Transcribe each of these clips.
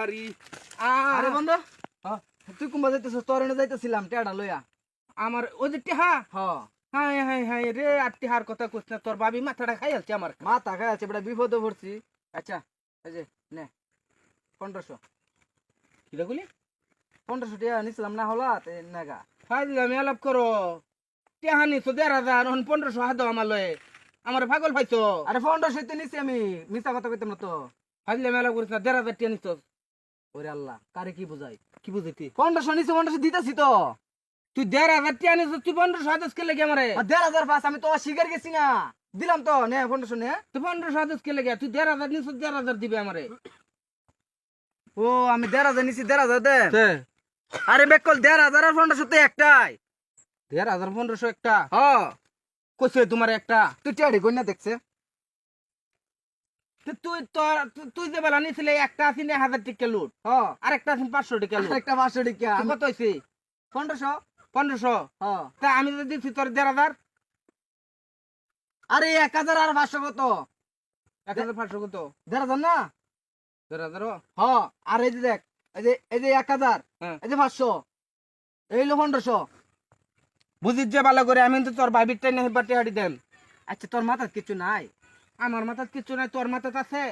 আরি আরে বন্ধু হ্যাঁ। তুই কুম্বা তোর এনে যাইতেছিলাম টেডা লইয়া। আমার ওই যে টিহা হ। হাই হাই হাই রে আর টিহার কথা কইছ না তোর বাবি মাথাটা খাই আছে আমার। মা তাকায় আছে বেটা বিপদে পড়ছি। আচ্ছা এই যে নে পনেরোশো। কিরা গুলি পনেরোশো টাকা নিছিলাম না হলা নাগা খাই দিলাম করো। টিহা নিছো দেড় হাজার এখন পনেরোশো হাত আমার লয়ে আমার পাগল পাইছো? আরে পনেরোশো তে নিছি আমি মিথ্যা কথা কইতাম না তো। ফাজলে মেলা করিস না দেড় হাজার টিয়া নিছো ওরে আল্লাহ কারে কি বুঝাই? কি বুঝিতি পনেরোশো নিছি পনেরোশো দিতেছি তো। তুই দেড় হাজার টিয়া নিছো তুই পনেরোশো হাজার কে লেগে আমারে। দেড় হাজার পাঁচ আমি তো শিকার গেছি না। দিলাম তো নে পনেরোশো নে। তুই পনেরোশো হাজার কে লেগে তুই দেড় হাজার নিছো দেড় হাজার দিবে আমারে। ও আমি দেড় হাজার নিছি দেড় হাজার দে। আরে বেকল দেড় হাজার আর পনেরোশো তো একটাই। দেড় হাজার পনেরোশো একটা? হ। কইছে তোমার একটা? তুই টিয়াড়ি কই না দেখছে। তুই তোর তুই যে বেলা নিছিলে একটা হাজার টিকা লুট হ? আর একটা পাঁচশো টিকা লুট। একটা পাঁচশো টিকা। তো কত হয়েছে পনেরোশো? পনেরোশো? হ। তা আমি যদি দিচ্ছি তোর দেড় হাজার? আরে এক হাজার আর পাঁচশো কত? এক হাজার পাঁচশো কত? দেড় হাজার না? দেড় হাজার হ। আর এই যে দেখ এই যে এই যে এক হাজার হ্যাঁ। এই যে পাঁচশো এই হলো পনেরোশো। বুঝিস যে ভালো করে আমি তো তোর বাইবির টাইনে হাড়ি দেন। আচ্ছা তোর মাথার কিছু নাই? আমার মাথার কিছু নাই তোর মাথাত আছে?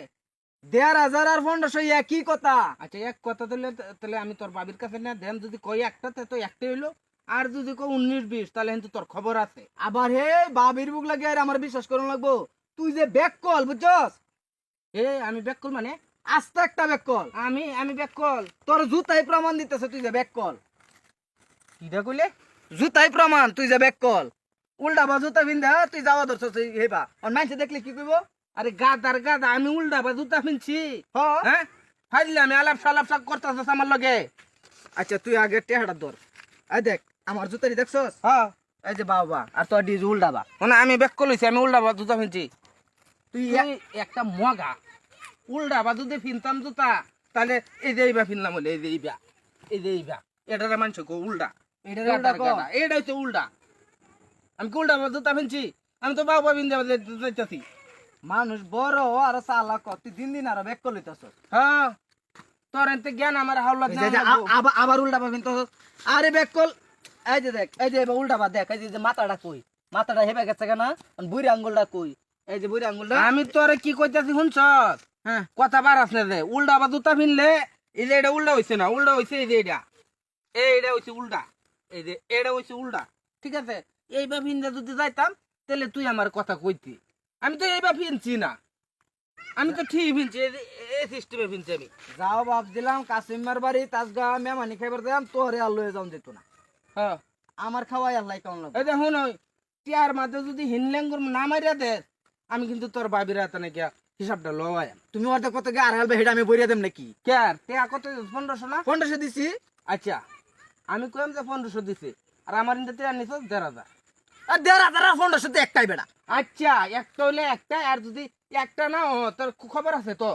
দেড় হাজার আর পনেরোশো একই কথা। আচ্ছা এক কথা দিলে তাহলে আমি তোর বাবির কাছে না দেন যদি কই একটাতে তো একটাই হইল। আর যদি কই উনিশ বিশ তাহলে কিন্তু তোর খবর আছে। আবার হে বাবির বুক লাগে আর আমার বিশ্বাস করুন লাগবো। তুই যে ব্যাক কল বুঝছস? এ আমি ব্যাক কল মানে? আস্তে একটা ব্যাক কল। আমি আমি ব্যাক কল। তোর জুতাই প্রমাণ দিতেছে তুই যে ব্যাক কল। কিটা কইলে? জুতাই প্রমাণ তুই যে ব্যাক কল। উল্টা বা জুতা বিন্দা তুই যাওয়া ধরছস এই হেবা। আর মাইছে দেখলে কি কইব? আরে গাদার গাদা আমি উল্টা বা জুতা পিনছি হ? হ্যাঁ? ফাইলে আমি আলাপ সালাপ সাপ করতেছ আমার লগে। আচ্ছা তুই আগে টেহাটা ধর। এই দেখ আমার জুতারি দেখছস? হ্যাঁ এই যে বাবা আর তোর ডিজ উল্টা বা। মানে আমি ব্যাক হইছি আমি উল্টা বা জুতা পিনছি তুই একটা মগা। উল্টা বা যদি ফিনতাম জুতা। তাহলে এই যে এইবা ফিনলাম বলে এই যে এইবা এই যে এইবা এটারে মানছ কো উল্টা। এটারে উল্টা গাদার কও। গাদা। এটা হচ্ছে উল্টা। আমি কি উল্টা বা জুতা ফিনছি আমি তো বাবা বিন্দা যাইতাছি মানুষ বড় আর সালা ক তুই দিন দিন আর ব্যাক কল হইতাছস হ্যাঁ তোর এতে জ্ঞান আমার আ- আবার উল্টা পাবেন তো আরে ব্যাক কল এই যে দেখ এই যে উল্টা পা দেখ এই যে- মাথাটা কই। মাথাটা হেবে গেছে কেন? বুড়ি আঙ্গুলটা কই? এই যে বুড়ি আঙ্গুলটা। আমি তোরে কি কইতাছি শুনছ? হ্যাঁ। কথা বার আসলে রে উল্টা বা জুতা ফিনলে এই যে এটা উল্টা হইছে না উল্টা হইছে এই যে এটা এইটা হইছে উল্টা। এই যে এটা হইছে উল্টা। ঠিক আছে? এইবার ফিনলে যদি যাইতাম তাহলে তুই আমার কথা কইতি। আমি তো এইবার ফিনছি না। আমি তো ঠিক ফিনছি এই সিস্টেমে ফিনছি আমি। যাও বাপ দিলাম কাসিমার বাড়ি তাজগা মেমানি খাইবার দিলাম তোরে আর লয়ে যাও যেত না। হ্যাঁ। আমার খাওয়াই আল্লাহ কেমন এই দেখুন টিয়ার মাঝে যদি হিনলেঙ্গুর না মারিয়া দে আমি কিন্তু তোর বাবির হাতে নাকি হিসাবটা লওয়াই। তুমি ওর কত গে আর হেলবে হেটা আমি বইরা দেম নাকি? কে আর? টিয়া কত পনেরোশো না? পনেরোশো দিছি। আচ্ছা আমি কইম যে পনেরোশো দিছি আর আমার ইন্দে টিয়া নিছ দেড় হাজার। আর দেড় হাজার একটাই বেড়া। আচ্ছা একটা হইলে একটা, আর যদি একটা না তোর খবর আছে তো?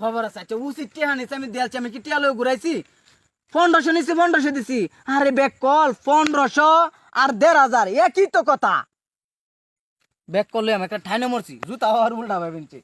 খবর আছে আচ্ছা নিছি আমি আমি কি পনেরোশো পনেরোশো আরে ব্যাক কল, পনেরোশো আর দেড় হাজার, একই তো কথা। ব্যাক করলে আমি একটা ঠাইনে মরছি, জুতা আর উল্টা ভাবিনছি।